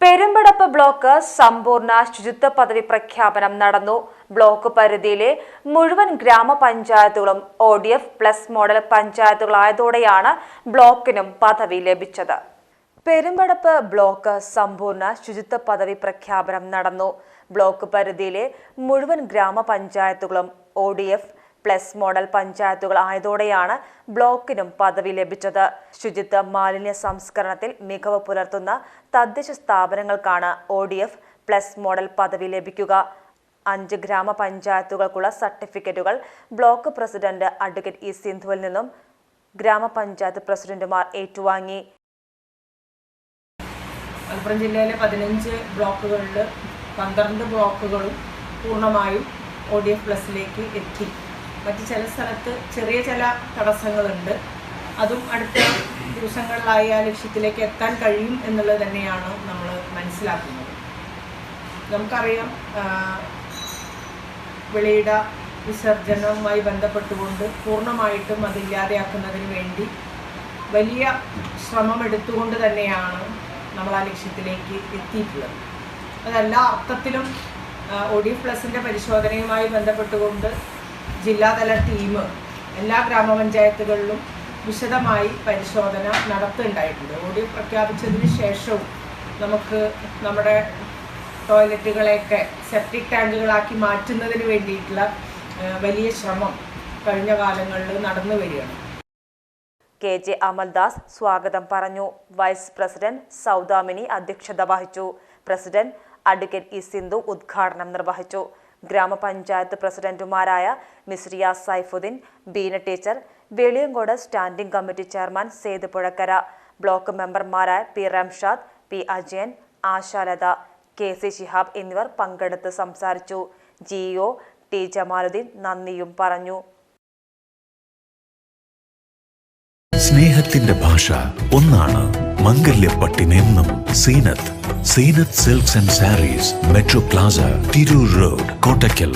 Perumpadappu block സമ്പൂർണ ശുചിത്വ പദവി പ്രഖ്യാപനം നടന്നു. ബ്ലോക്ക് പരിധിയിലെ മുഴുവൻ ഗ്രാമപഞ്ചായത്തുകളും O D F plus model പഞ്ചായത്തുകളായതോടെയാണ് ബ്ലോക്കിനും പദവി ലഭിച്ചത്. പെരുമ്പടപ്പ് ബ്ലോക്ക് സമ്പൂർണ ശുചിത്വ പദവി പ്രഖ്യാപനം നടന്നു. ബ്ലോക്ക് പരിധിയിലെ മുഴുവൻ ഗ്രാമപഞ്ചായത്തുകളും O D F plus model പഞ്ചായത്തുകൾ ആയതോടെയാണ് ബ്ലോക്കിനും പദവി ലഭിച്ചത്. ശുചിത്വ മാലിന്യ സംസ്കരണത്തിൽ മികവ് പുലർത്തുന്ന തദ്ദേശ സ്ഥാപനങ്ങൾക്കാണ് ഒ പ്ലസ് മോഡൽ പദവി ലഭിക്കുക. അഞ്ച് ഗ്രാമപഞ്ചായത്തുകൾക്കുള്ള സർട്ടിഫിക്കറ്റുകൾ ബ്ലോക്ക് പ്രസിഡന്റ് അഡ്വക്കേറ്റ് ഇ സിന്ധുവിൽ നിന്നും ഗ്രാമപഞ്ചായത്ത് പ്രസിഡന്റുമാർ ഏറ്റുവാങ്ങി. മലപ്പുറം ജില്ലയിലെ പതിനഞ്ച് ബ്ലോക്കുകളിൽ പന്ത്രണ്ട് ബ്ലോക്കുകളും പൂർണമായും ഒ ഡി എഫ് പ്ലസിലേക്ക് എത്തി. മറ്റ് ചില സ്ഥലത്ത് ചെറിയ ചില തടസ്സങ്ങളുണ്ട്. അതും അടുത്ത ദിവസങ്ങളിലായി ആ ലക്ഷ്യത്തിലേക്ക് എത്താൻ കഴിയും എന്നുള്ളത് തന്നെയാണ് നമ്മൾ മനസ്സിലാക്കുന്നത്. നമുക്കറിയാം വെളിയിട വിസർജനവുമായി ബന്ധപ്പെട്ടുകൊണ്ട് പൂർണമായിട്ടും അതില്ലാതെയാക്കുന്നതിന് വേണ്ടി വലിയ ശ്രമം എടുത്തുകൊണ്ട് തന്നെയാണ് നമ്മൾ ആ ലക്ഷ്യത്തിലേക്ക് എത്തിയിട്ടുള്ളത്. അതെല്ലാ അർത്ഥത്തിലും ഒ ഡി പ്ലസിന്റെ പരിശോധനയുമായി ബന്ധപ്പെട്ടുകൊണ്ട് ജില്ലാതല ടീം എല്ലാ ഗ്രാമപഞ്ചായത്തുകളിലും വിശദമായി പരിശോധന നടത്തുന്നുണ്ടായിട്ടുണ്ട്. ഓടി പ്രഖ്യാപിച്ചതിന് ശേഷവും നമുക്ക് നമ്മുടെ ടോയ്ലറ്റുകളെയൊക്കെ സെപ്റ്റിക് ടാങ്കുകളാക്കി മാറ്റുന്നതിന് വേണ്ടിയിട്ടുള്ള വലിയ ശ്രമം കഴിഞ്ഞ കാലങ്ങളിൽ നടന്നു വരികയാണ്. കെ ജെ അമൽദാസ് സ്വാഗതം പറഞ്ഞു. വൈസ് പ്രസിഡന്റ് സൗദാമിനി അധ്യക്ഷത വഹിച്ചു. പ്രസിഡന്റ് അഡ്വക്കേറ്റ് ഇ സിന്ധു ഉദ്ഘാടനം നിർവഹിച്ചു. ഗ്രാമപഞ്ചായത്ത് പ്രസിഡന്റുമാരായ Misriya Saifudheen Beena teacher Veliyankode standing committee chairman Sethu Puzhakkara block മെമ്പർമാരായ P Ramshad P Ajayan Ashalatha K C Shihab എന്നിവർ പങ്കെടുത്ത് സംസാരിച്ചു. ജിഒ ടി ജമാലുദ്ദീൻ നന്ദിയും പറഞ്ഞു. സ്നേഹത്തിന്റെ ഭാഷ ഒന്നാണ് മംഗല്യപ്പട്ടിനെന്നും Zeenath. Zeenath silks and sarees metro plaza Tirur road Kottakkal